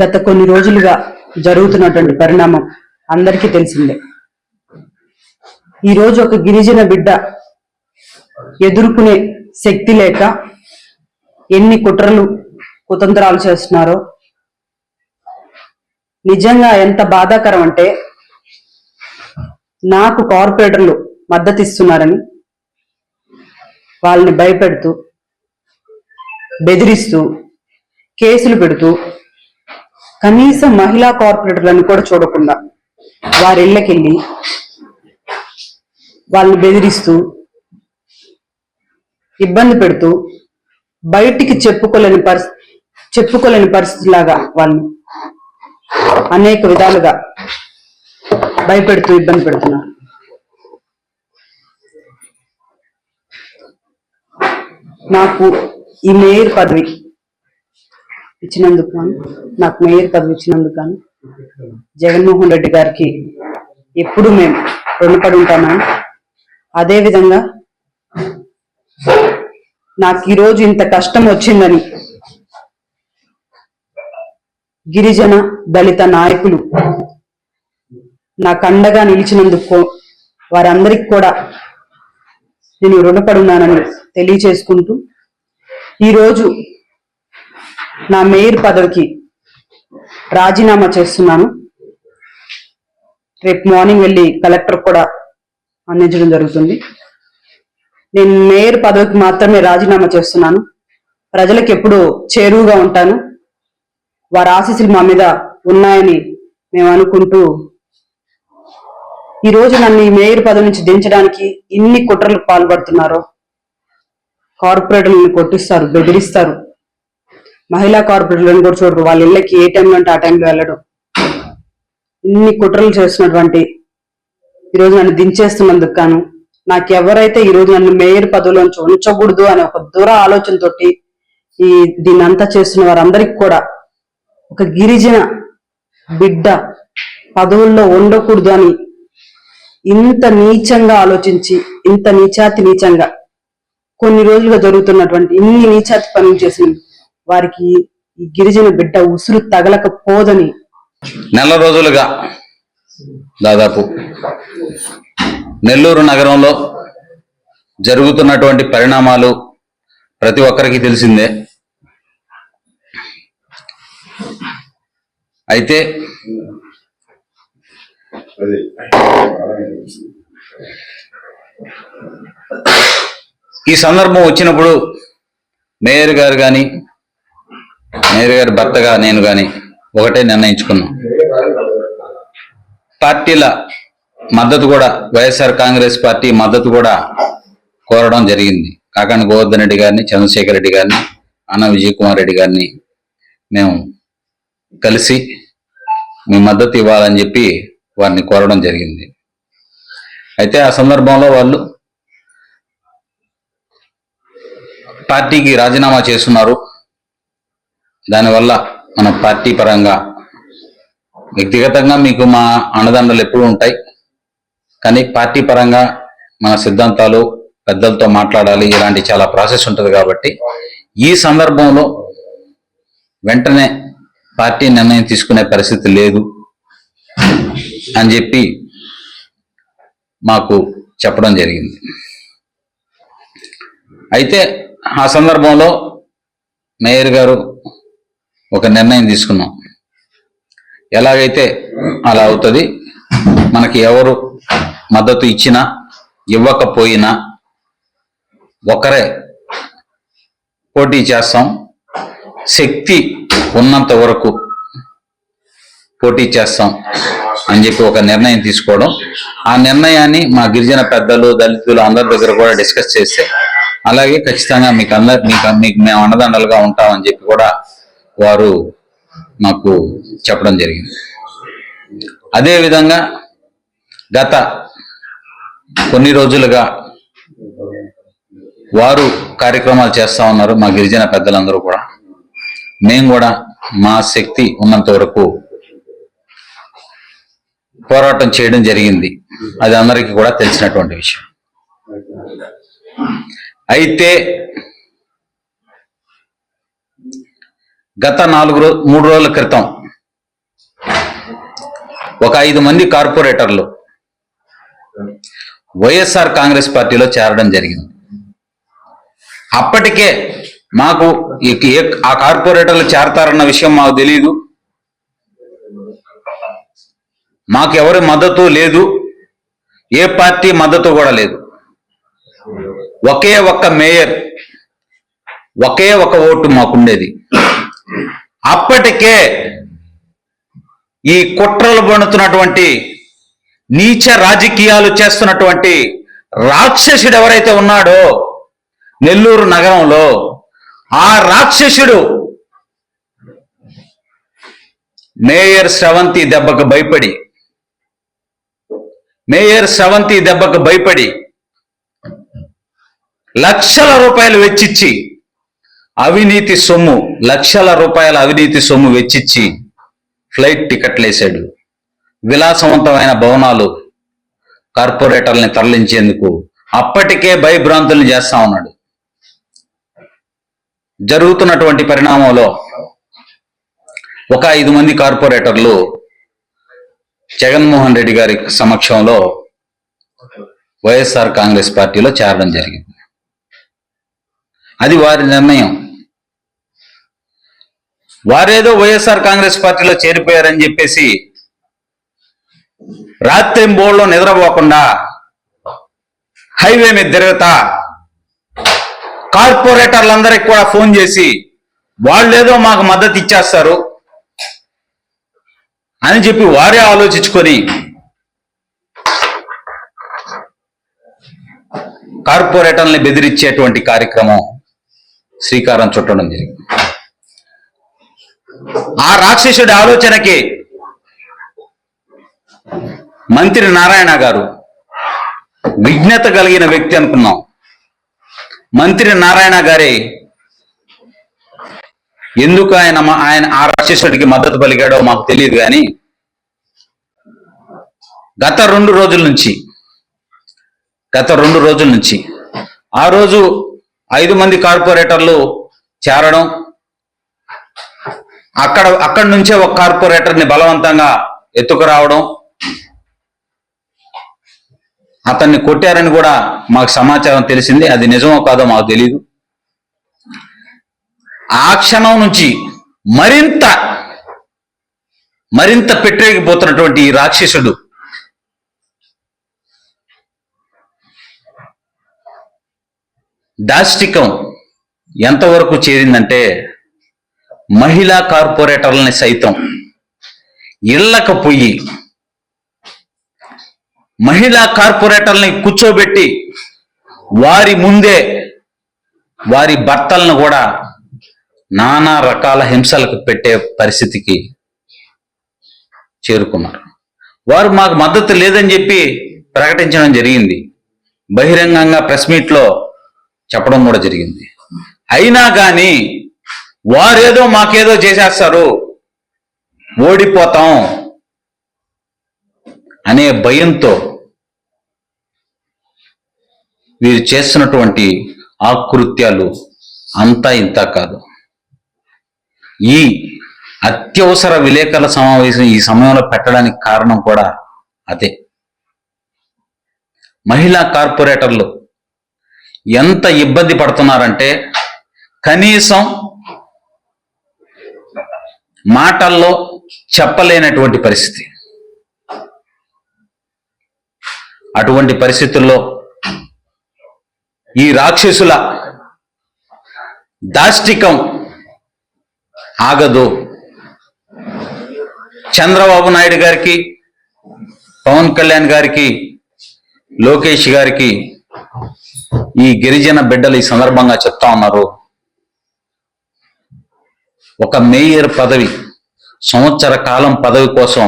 గత కొన్ని రోజులుగా జరుగుతున్నటువంటి పరిణామం అందరికీ తెలిసిందే. ఈరోజు ఒక గిరిజన బిడ్డ ఎదుర్కొనే శక్తి లేక ఎన్ని కుట్రలు కుతంత్రాలు చేస్తున్నారో నిజంగా ఎంత బాధాకరం అంటే నాకు కార్పొరేటర్లు మద్దతు ఇస్తున్నారని వాళ్ళని భయపెడుతూ బెదిరిస్తూ కేసులు పెడుతూ కనీసం మహిళా కార్పొరేటర్లను కూడా చూడకుండా వారి ఇళ్ళకెళ్ళి వాళ్ళని బెదిరిస్తూ ఇబ్బంది పెడుతూ బయటికి చెప్పుకోలేని పరిస్థితి చెప్పుకోలేని పరిస్థితి లాగా వాళ్ళని అనేక విధాలుగా భయపెడుతూ ఇబ్బంది పెడుతున్నారు. నాకు ఈ మేయర్ పదవి ఇచ్చినందుకు గాను నాకు మేయర్ పదవి ఇచ్చినందుకు గాను జగన్మోహన్ రెడ్డి గారికి ఎప్పుడు మేము రుణపడి ఉంటామని అదేవిధంగా నాకు ఈరోజు ఇంత కష్టం వచ్చిందని గిరిజన దళిత నాయకులు నాకు అండగా నిలిచినందుకు వారందరికి కూడా నేను రుణపడున్నానని తెలియచేసుకుంటూ ఈరోజు నా మేయర్ పదవికి రాజీనామా చేస్తున్నాను. రేపు మార్నింగ్ వెళ్ళి కలెక్టర్ కూడా అందించడం జరుగుతుంది. నేను మేయర్ పదవికి మాత్రమే రాజీనామా చేస్తున్నాను. ప్రజలకు ఎప్పుడు చేరువుగా ఉంటాను. వారి ఆశీస్సులు మా మీద ఉన్నాయని మేము అనుకుంటూ ఈ రోజు నన్ను ఈ మేయర్ పదవి నుంచి దించడానికి ఇన్ని కుట్రలు పాల్పడుతున్నారో కార్పొరేటర్లను కొట్టిస్తారు బెదిరిస్తారు. మహిళా కార్పొరేటర్లను కూడా చూడరు. వాళ్ళ ఇళ్ళకి ఏ టైంలో అంటే ఆ టైంలో వెళ్ళడం. ఇన్ని కుట్రలు చేస్తున్నటువంటి ఈరోజు నన్ను దించేస్తున్నందుకు గాను నాకు ఎవరైతే ఈరోజు నన్ను మేయర్ పదవిలోంచి ఉంచకూడదు అనే ఒక దూర ఆలోచనతోటి ఈ దీన్నంతా చేస్తున్న వారందరికి కూడా ఒక గిరిజన బిడ్డ పదవుల్లో ఉండకూడదు అని ఇంత నీచంగా ఆలోచించి ఇంత నీచాతి నీచంగా కొన్ని రోజులుగా జరుగుతున్నటువంటి ఇన్ని నీచాతి పనులు చేసింది వారికి ఈ గిరిజన బిడ్డ ఉసురు తగలకపోదని. నెల రోజులుగా దాదాపు నెల్లూరు నగరంలో జరుగుతున్నటువంటి పరిణామాలు ప్రతి ఒక్కరికి తెలిసిందే. అయితే ఈ సందర్భం వచ్చినప్పుడు మేయర్ గారు కానీ మేయర్ గారి భర్తగా నేను కానీ ఒకటే నిర్ణయించుకున్నాం. పార్టీల మద్దతు కూడా వైఎస్ఆర్ కాంగ్రెస్ పార్టీ మద్దతు కూడా కోరడం జరిగింది. కాకండి గోవర్ధన్ రెడ్డి గారిని చంద్రశేఖర్ రెడ్డి గారిని అన్న విజయ్ కుమార్ రెడ్డి గారిని మేము కలిసి మీ మద్దతు ఇవ్వాలని చెప్పి వారిని కోరడం జరిగింది. అయితే ఆ సందర్భంలో వాళ్ళు పార్టీకి రాజీనామా చేస్తున్నారు. దానివల్ల మన పార్టీ పరంగా వ్యక్తిగతంగా మీకు మా అన్నదండలు ఎప్పుడు ఉంటాయి. కానీ పార్టీ పరంగా మన సిద్ధాంతాలు పెద్దలతో మాట్లాడాలి ఇలాంటి చాలా ప్రాసెస్ ఉంటుంది కాబట్టి ఈ సందర్భంలో వెంటనే పార్టీ నిర్ణయం తీసుకునే పరిస్థితి లేదు అని చెప్పి మాకు చెప్పడం జరిగింది. అయితే ఆ సందర్భంలో మేయర్ గారు ఒక నిర్ణయం తీసుకున్నాం. ఎలాగైతే అలా అవుతుంది? మనకి ఎవరు మద్దతు ఇచ్చినా ఇవ్వకపోయినా ఒకరే పోటీ చేస్తాం. శక్తి ఉన్నంత వరకు పోటీ చేస్తాం అని చెప్పి ఒక నిర్ణయం తీసుకోవడం. ఆ నిర్ణయాన్ని మా గిరిజన పెద్దలు దళితులు అందరి దగ్గర కూడా డిస్కస్ చేస్తే అలాగే ఖచ్చితంగా మీకు అందరు మీకు మీకు మేము అండదండలుగా ఉంటామని చెప్పి కూడా వారు మాకు చెప్పడం జరిగింది. అదే విధంగా గత కొన్ని రోజులుగా వారు కార్యక్రమాలు చేస్తా ఉన్నారు మా గిరిజన పెద్దలందరూ కూడా. మేము కూడా మా శక్తి ఉన్నంత వరకు పోరాటం చేయడం జరిగింది. అది అందరికీ కూడా తెలిసినటువంటి విషయం. అయితే గత నాలుగు రో మూడు రోజుల క్రితం ఒక ఐదు మంది కార్పొరేటర్లు వైఎస్ఆర్ కాంగ్రెస్ పార్టీలో చేరడం జరిగింది. అప్పటికే మాకు ఈ- ఏ- ఆ కార్పొరేటర్లు చేరతారన్న విషయం మాకు తెలియదు మాకు మద్దతు లేదు. ఏ పార్టీ మద్దతు కూడా లేదు. ఒకే ఒక్క మేయర్ ఒకే ఒక ఓటు మాకుండేది అప్పటికే ఈ కుట్రలు పడుతున్నటువంటి నీచ రాజకీయాలు చేస్తున్నటువంటి రాక్షసుడు ఎవరైతే ఉన్నాడో నెల్లూరు నగరంలో ఆ రాక్షసుడు మేయర్ శ్రవంతి దెబ్బకు భయపడి మేయర్ శ్రవంతి దెబ్బకు భయపడి లక్షల రూపాయలు వెచ్చిచ్చి అవినీతి సొమ్ము లక్షల రూపాయల అవినీతి సొమ్ము వెచ్చిచ్చి ఫ్లైట్ టికెట్లు వేశాడు విలాసవంతమైన భవనాలు కార్పొరేటర్ని తరలించేందుకు అప్పటికే భయభ్రాంతుల్ని చేస్తా ఉన్నాడు. జరుగుతున్నటువంటి పరిణామంలో ఒక ఐదు మంది కార్పొరేటర్లు జగన్మోహన్ రెడ్డి గారి సమక్షంలో వైఎస్ఆర్ కాంగ్రెస్ పార్టీలో చేరడం జరిగింది. అది వారి నిర్ణయం. వారేదో వైఎస్ఆర్ కాంగ్రెస్ పార్టీలో చేరిపోయారని చెప్పేసి రాత్రి బోర్లో నిద్రపోకుండా హైవే మీద తిరుగుతా కార్పొరేటర్లందరికి కూడా ఫోన్ చేసి వాళ్ళేదో మాకు మద్దతు ఇచ్చేస్తారు అని చెప్పి వారే ఆలోచించుకొని కార్పొరేటర్ని బెదిరించేటువంటి కార్యక్రమం. శ్రీకారం చుట్టడం జరిగింది. ఆ రాక్షసుడి ఆలోచనకి మంత్రి నారాయణ గారు విజ్ఞత కలిగిన వ్యక్తి అనుకున్నాం. మంత్రి నారాయణ గారే ఎందుకు ఆయన ఆయన ఆ రాక్షసుడికి మద్దతు పలికాడో మాకు తెలియదు కానీ గత రెండు రోజుల నుంచి గత రెండు రోజుల నుంచి ఆ రోజు ఐదు మంది కార్పొరేటర్లు చేరడం అక్కడ అక్కడి నుంచే ఒక కార్పొరేటర్ని బలవంతంగా ఎత్తుకురావడం అతన్ని కొట్టారని కూడా మాకు సమాచారం తెలిసింది. అది నిజమో కాదో మాకు తెలియదు ఆ క్షణం నుంచి మరింత మరింత పెట్టేగిపోతున్నటువంటి ఈ రాక్షసుడు దాష్టికం ఎంతవరకు చేరిందంటే మహిళా కార్పొరేటర్లని సైతం ఇళ్ళకు పోయి మహిళా కార్పొరేటర్ని కూర్చోబెట్టి వారి ముందే వారి భర్తలను కూడా నానా రకాల హింసలకు పెట్టే పరిస్థితికి చేరుకున్నారు. వారు మాకు మద్దతు లేదని చెప్పి ప్రకటించడం జరిగింది. బహిరంగంగా ప్రెస్ మీట్లో చెప్పడం కూడా జరిగింది. అయినా కానీ వారేదో మాకేదో చేసేస్తారు. ఓడిపోతాం అనే భయంతో వీరు చేస్తున్నటువంటి ఆకృత్యాలు అంతా ఇంత కాదు. ఈ అత్యవసర విలేకరుల సమావేశం ఈ సమయంలో పెట్టడానికి కారణం కూడా అదే. మహిళా కార్పొరేటర్లు ఎంత ఇబ్బంది పడుతున్నారంటే కనీసం మాటల్లో చెప్పలేనటువంటి పరిస్థితి. అటువంటి పరిస్థితుల్లో ఈ రాక్షసుల దాష్టికం ఆగదు. చంద్రబాబు నాయుడు గారికి పవన్ కళ్యాణ్ గారికి లోకేష్ గారికి ఈ గిరిజన బిడ్డలు ఈ సందర్భంగా చెప్తా ఉన్నారు. ఒక మేయర్ పదవి సంవత్సర కాలం పదవి కోసం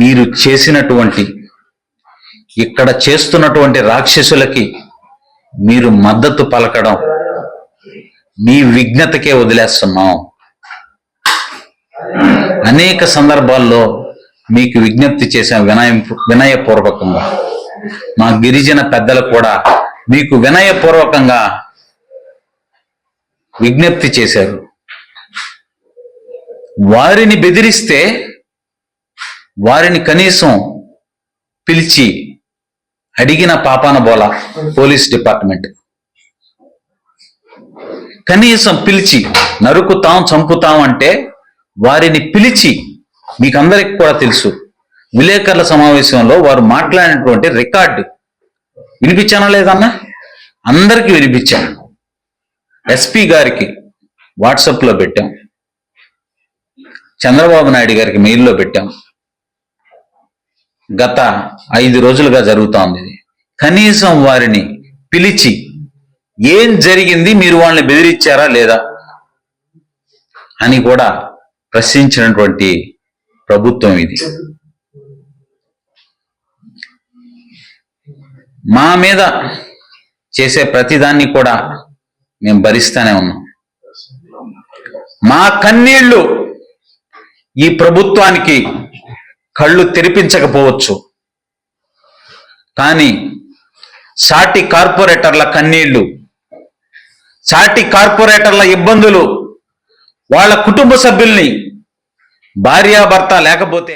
మీరు చేసినటువంటి ఇక్కడ చేస్తున్నటువంటి రాక్షసులకి మీరు మద్దతు పలకడం మీ విఘ్నతకే వదిలేస్తున్నాం. అనేక సందర్భాల్లో మీకు విజ్ఞప్తి చేశాం వినయ వినయపూర్వకంగా. మా గిరిజన పెద్దలు కూడా మీకు వినయపూర్వకంగా విజ్ఞప్తి చేశారు. వారిని బెదిరిస్తే వారిని కనీసం పిలిచి అడిగిన పాపాన బోల పోలీస్ డిపార్ట్మెంట్. కనీసం పిలిచి నరుకుతాం చంపుతాం అంటే వారిని పిలిచి మీకందరికి కూడా తెలుసు. విలేకరుల సమావేశంలో వారు మాట్లాడినటువంటి రికార్డు వినిపించానా లేదన్నా? అందరికీ వినిపించాను. ఎస్పీ గారికి వాట్సాప్లో పెట్టాం. చంద్రబాబు నాయుడు గారికి మెయిల్లో పెట్టాం. గత ఐదు రోజులుగా జరుగుతోంది ఇది. కనీసం వారిని పిలిచి ఏం జరిగింది మీరు వాళ్ళని బెదిరించారా లేదా అని కూడా ప్రశ్నించినటువంటి ప్రభుత్వం ఇది. మా మీద చేసే ప్రతిదాన్ని కూడా మేము భరిస్తూనే ఉన్నాం. మా కన్నీళ్ళు ఈ ప్రభుత్వానికి కళ్ళు తెరిపించకపోవచ్చు. కానీ సాటి కార్పొరేటర్ల కన్నీళ్ళు సాటి కార్పొరేటర్ల ఇబ్బందులు వాళ్ళ కుటుంబ సభ్యుల్ని భార్యాభర్త లేకపోతే